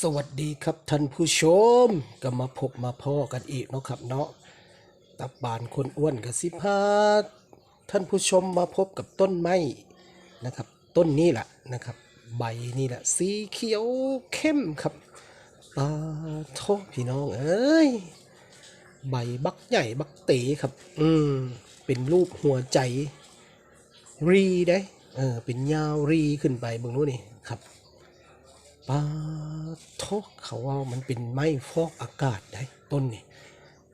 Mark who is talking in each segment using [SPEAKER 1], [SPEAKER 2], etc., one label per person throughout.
[SPEAKER 1] สวัสดีครับท่านผู้ชมก็มาพบมาพ่อกันอีกเนาะครับเนาะตับบานคนอ้วนกับสิพาท่านผู้ชมมาพบกับต้นไม้นะครับ ต้นนี้แหละนะครับ ใบนี่แหละสีเขียวเข้มครับตาโทพี่น้องเอ้ยใบบักใหญ่บักเต๋ครับ อืมเป็นรูปหัวใจรีได้เออเป็นยาวรีขึ้นไปเบิ่งนู้นนี่ครับ ปาทกเขาว่ามันเป็นไม้ฟอกอากาศได้ต้นนี่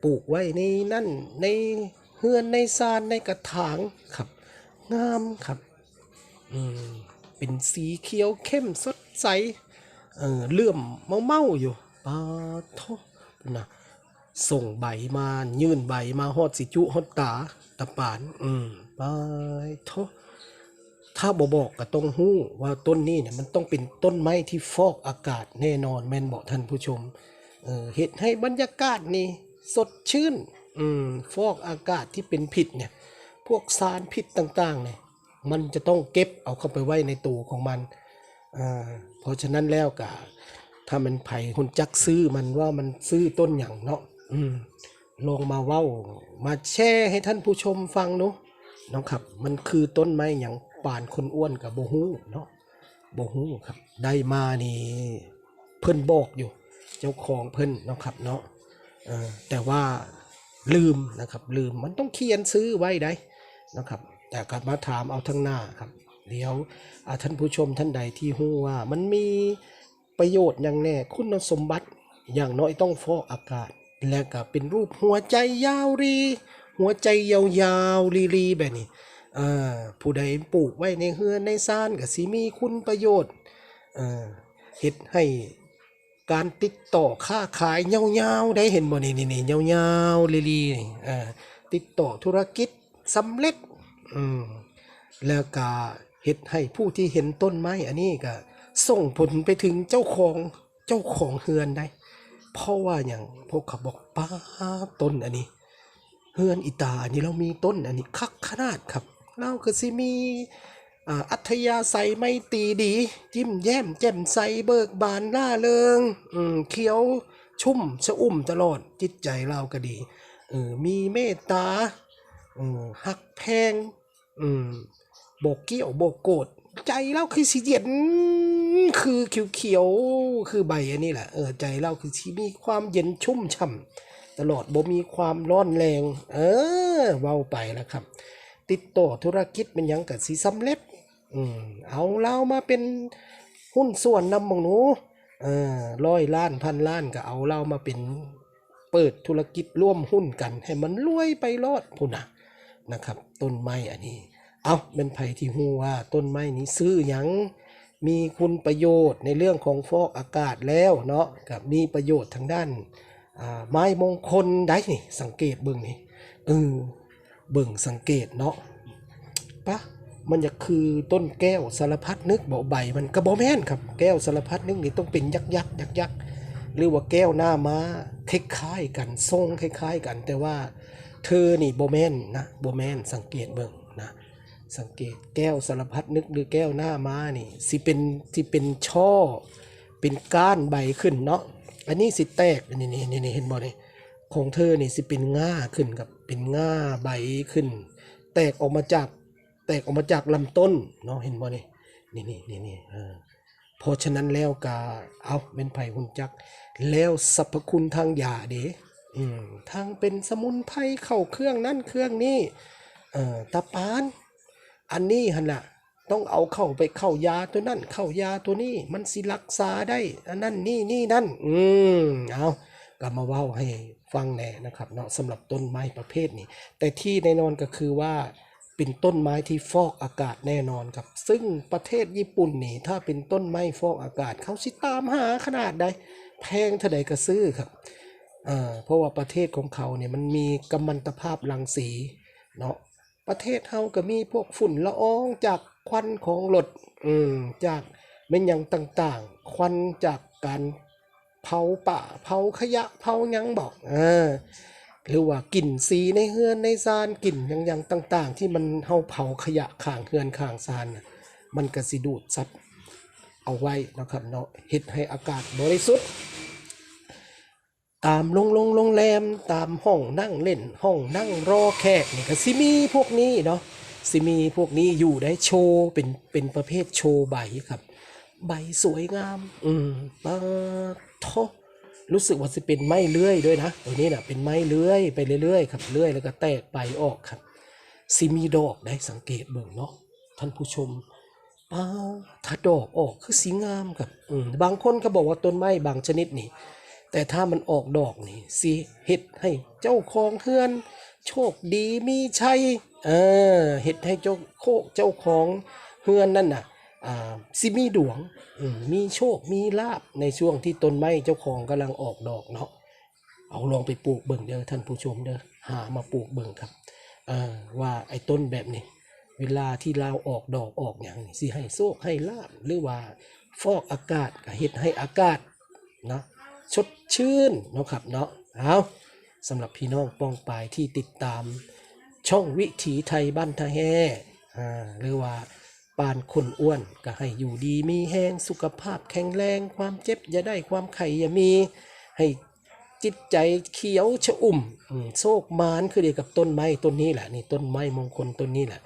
[SPEAKER 1] ปลูกไว้ในนั่นในเฮือนในซานในกระถางครับ งามครับอืมเป็นสีเขียวเข้มสดใสเออเลื่อมเมาเมาอยู่ปาทกนะส่งใบมายื่นใบมาฮอดสิจุฮอดตาตะปาน อืมปาทก ถ้าบอบอกก็ต้องหู้ว่าต้นนี้เนี่ยมันต้องเป็นต้นไม้ที่ฟอกอากาศแน่นอนแม่นบอกท่านผู้ชมเออเห็ดให้บรรยากาศนี่สดชื่นอืมฟอกอากาศที่เป็นผิดเนี่ยพวกสารพิษต่างๆเนี่ยมันจะต้องเก็บเอาเข้าไปไว้ในตู้ของมันอ่าเพราะฉะนั้นแล้วก็ถ้ามันไผ่คนจักซื้อมันว่ามันซื้อต้นอย่างเนาะอืมลองมาเว้า มาแชร์ให้ท่านผู้ชมฟังเนาะเนาะครับ มันคือต้นไม้อย่าง ป่านคนอ้วนกับโบฮูเนาะโบฮูครับ ได้มานี่เพิ่นบอกอยู่ เจ้าของเพิ่นเนาะครับเนาะแต่ว่าลืมนะครับ ลืมมันต้องเขียนซื้อไว้ได้นะครับ แต่กลับมาถามเอาทั้งหน้าครับ เดี๋ยวท่านผู้ชมท่านใดที่ฮู้ว่ามันมีประโยชน์อย่างแน่คุณสมบัติอย่างน้อยต้องฟอกอากาศ และก็เป็นรูปหัวใจยาวรี หัวใจยาวๆรีๆแบบนี้ อ่าผู้ใดปลูกไว้ในเฮือนในซ่านก็สิมีคุณประโยชน์อ่าเฮ็ดให้การติดต่อค้าขายยาๆได้เห็นบ่นี่นี่ๆยาๆลีๆนี่อ่าติดต่อธุรกิจสำเร็จอืมแล้วก็เฮ็ดให้ผู้ที่เห็นต้นไม้อันนี้ก็ส่งผลไปถึงเจ้าของเจ้าของเฮือนได้ เพราะว่าอย่างพวกเขาบอกป้าต้นอันนี้ เฮือนอิตาอันนี้เรามีต้นอันนี้คักขนาดครับ เราก็สิมีอ่าอัธยาศัยไม่ตีดี จิ้มแย้มแจ่มใสเบิกบานล่าเริงเขียวชุ่มชะอุ่มตลอดจิตใจเราก็ดีเออมีเมตตาเออหักแพงอืมบกเกี้ยวบกโกรธใจเราคือสีเย็นคือเขียวๆคือใบอันนี้แหละเออใจเราคือที่มีความเย็นชุ่มฉ่ำตลอดบ่มีความร้อนแรง เออเว้าไปแล้วครับ ติดต่อธุรกิจเป็นหยังกับสีสำเร็จ อืมเอาเรามาเป็นหุ้นส่วนนำมองหนูเออร้อยล้านพันล้านก็เอาเรามาเป็นเปิดธุรกิจร่วมหุ้นกัน ให้มันรวยไปรอดพุ่นนะนะครับ ต้นไม้อันนี้ เอาเป็นไผที่ฮู้ว่าต้นไม้นี้ซื้อหยังมีคุณประโยชน์ในเรื่องของฟอกอากาศแล้วเนาะกับมีประโยชน์ทางด้านอ่าไม้มงคลได้นี่สังเกตเบิ่งนี่เออ เบิ่งสังเกตเนาะปะมันจะคือต้นแก้วสารพัดนึกบอใบมันกระบอแม่นครับ แก้วสารพัดนึกนี่ต้องเป็นยักษ์ยักษ์ยักษ์ยักษ์หรือว่าแก้วหน้าม้าคล้ายๆกันทรงคล้ายๆกัน แต่ว่าเธอนี่โบแมนนะโบแมนสังเกตเบิ่งนะสังเกตแก้วสารพัดนึกหรือแก้วหน้าม้านี่สิเป็นสิเป็นช่อเป็นก้านใบขึ้นเนาะอันนี้สิแตกนี่นี่นี่นี่เห็นบ่เนี่ย ของเธอนี่สิเป็นง่าขึ้นกับเป็นง่าใบขึ้น แตกออกมาจากแตกออกมาจากลำต้นเนาะเห็นบ่เนี่ยนี่นี่นี่นี่เออเพราะฉะนั้นแล้วกาเอาเป็นไผ่หุ่นจัก แล้วสรรพคุณทางยาเด้อืมทางเป็นสมุนไพรเข้าเครื่องนั่นเครื่องนี้เอ่อตาปาน อันนี้หันละต้องเอาเข้าไปเข้ายาตัวนั่นเข้ายาตัวนี้มันสิรักษาได้อันนั้นนี่นี่นั่น อืมเอาก็มาเว้าให้ ฟังแน่นะครับเนาะสำหรับต้นไม้ประเภทนี้ แต่ที่แน่นอนก็คือว่าเป็นต้นไม้ที่ฟอกอากาศแน่นอนครับ ซึ่งประเทศญี่ปุ่นนี่ถ้าเป็นต้นไม้ฟอกอากาศเขาสิตามหาขนาดใดแพงเท่าใดก็ซื้อครับอ่าเพราะว่าประเทศของเขาเนี่ยมันมีกัมมันตภาพรังสีเนาะประเทศเฮาก็มีพวกฝุ่นละอองจากควันของรถอืมจากเม็นยังต่างๆ ควันจากการ เผาป่าเผาขยะเผายังบอกอ่าหรือว่ากลิ่นสีในเฮือนในซานกลิ่นยังยังต่าง ๆ ที่มันเฮาเผาขยะข้างเฮือนข้างซานน่ะมันก็สิดูดซับเอาไว้นะครับเนาะเฮ็ดให้อากาศบริสุทธิ์ตามโรงโรงโรงแรมตามห้องนั่งเล่นห้องนั่งรอแขกนี่ก็สิมีพวกนี้เนาะสิมีพวกนี้อยู่ได้โชว์เป็นเป็นประเภทโชว์ใบครับ ใบสวยงาม อืมปาทอรู้สึกว่าจะเป็นไม้เลื่อยด้วยนะตัวนี้นะเป็นไม้เลื่อยไปเรื่อยๆครับเลื่อยแล้วก็แตกใบออกครับสิมีดอกได้สังเกตเบิ่งเนาะท่านผู้ชมป้าถ้าดอกออกคือสีงามครับอืมบางคนก็บอกว่าต้นไม้บางชนิดนี่ แต่ถ้ามันออกดอกนี่สิเฮ็ดให้เจ้าของเฮือน โชคดีมีชัยเออเฮ็ดให้เจ้าโคเจ้าของเฮือนนั่นน่ะ อ่าสิมีดวงมีโชค มีลาบในช่วงที่ต้นไม้เจ้าของกำลังออกดอกเนาะเอาลองไปปลูกเบิ่งเด้อท่านผู้ชมเด้อหามาปลูกเบิ่งครับเออว่าไอ้ต้นแบบนี้ เวลาที่เราออกดอกออกอย่างนี่สิให้โชคให้ลาบหรือว่าฟอกอากาศก็เฮ็ดให้อากาศนะชดชื่นเนาะครับเนาะเอาสำหรับพี่น้องป้องปายที่ติดตามช่องวิถีไทยบ้านทาแห่อ่าหรือว่า ปานคนอ้วนก็ให้อยู่ดีมีแห้งสุขภาพแข็งแรง ความเจ็บอย่าได้ความไข่อย่ามี ให้จิตใจเขียวชอุ่มโชคมานคือเดียวกับต้นไม้ต้นนี้แหละนี่ต้นไม้มงคลต้นนี้แหละ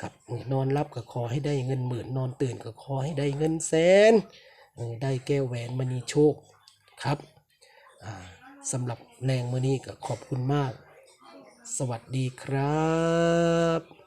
[SPEAKER 1] ครับนอนรับก็ขอให้ได้เงินหมื่นนอนตื่นก็ขอให้ได้เงินแสนได้แก้วแหวนมณีโชคครับสำหรับแรงมือนี้ก็ขอบคุณมาก สวัสดีครับ